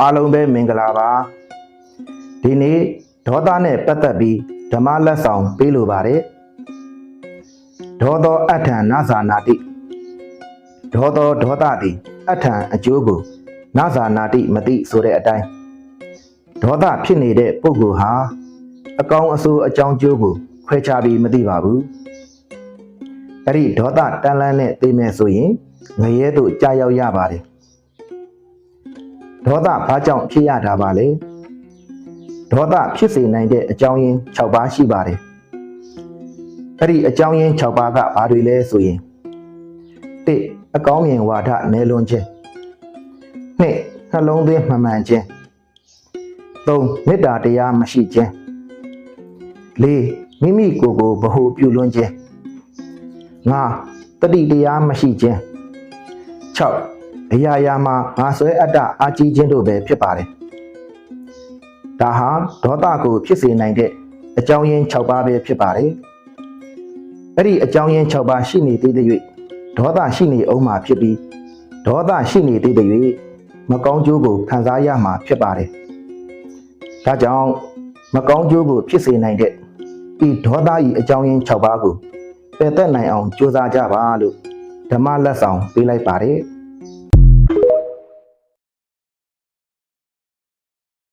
အားလုံးပဲမင်္ဂလာပါဒီနေ့ဒေါသနဲ့ပတ်သက်ပြီးဓမ္မလက်ဆောင်ပေးလိုပါတယ်ဒေါသောအထံနာဇာနာတိဒေါသောဒေါသသည်အထံအကျိုးကိုနာဇာနာတိမသိဆိုတဲ့အတိုင်းဒေါသဖြစ်နေတဲ့ပုဂ္ဂိုလ်ဟာအကောင်အဆိုးအကြောင်းကျိုးကိုခွဲခြားပြီးမသိပါဘူးအဲ့ဒီဒေါသတန်လန်းနဲ့သိမယ်ဆိုရင်ငရဲတို့ကြာရောက်ရပါတယ် ဒေါသဘာကြောင့်ဖြစ်ရတာပါလဲဒေါသဖြစ်စေနိုင်တဲ့အကြောင်းရင်း6ပါးရှိပါတယ်အဲ့ဒီအကြောင်းရင်း6ပါးကဘာတွေလဲဆိုရင်1အကောင်းမြင်ဝါဒနယ်လွန်ခြင်း2နှလုံးသွင်းမှန်မှန်ခြင်း3မေတ္တာတရားမရှိခြင်း4မိမိကိုယ်ကိုဗဟုပြုလွန်းခြင်း5တတိတရားမရှိခြင်း6 အရာရာမှာငါဆွဲအပ်တအာကြီးခြင်းတို့ပဲဖြစ်ပါတယ်ဒါဟာဒေါသကိုဖြစ်စေနိုင်တဲ့အကြောင်းရင်း6ပါးပဲဖြစ်ပါတယ်အဲ့ဒီအကြောင်းရင်း6ပါးရှိနေသေးတဲ့၍ဒေါသရှိနေအောင်မှာဖြစ်ပြီးဒေါသရှိနေသေးတဲ့၍မကောင်းကျိုးကိုခံစားရမှာဖြစ်ပါတယ်ဒါကြောင့်မကောင်းကျိုးကိုဖြစ်စေနိုင်တဲ့ဤဒေါသဤအကြောင်းရင်း6ပါးကိုပယ်သက်နိုင်အောင်ကြိုးစားကြပါလို့ဓမ္မလက်ဆောင်ပေးလိုက်ပါတယ်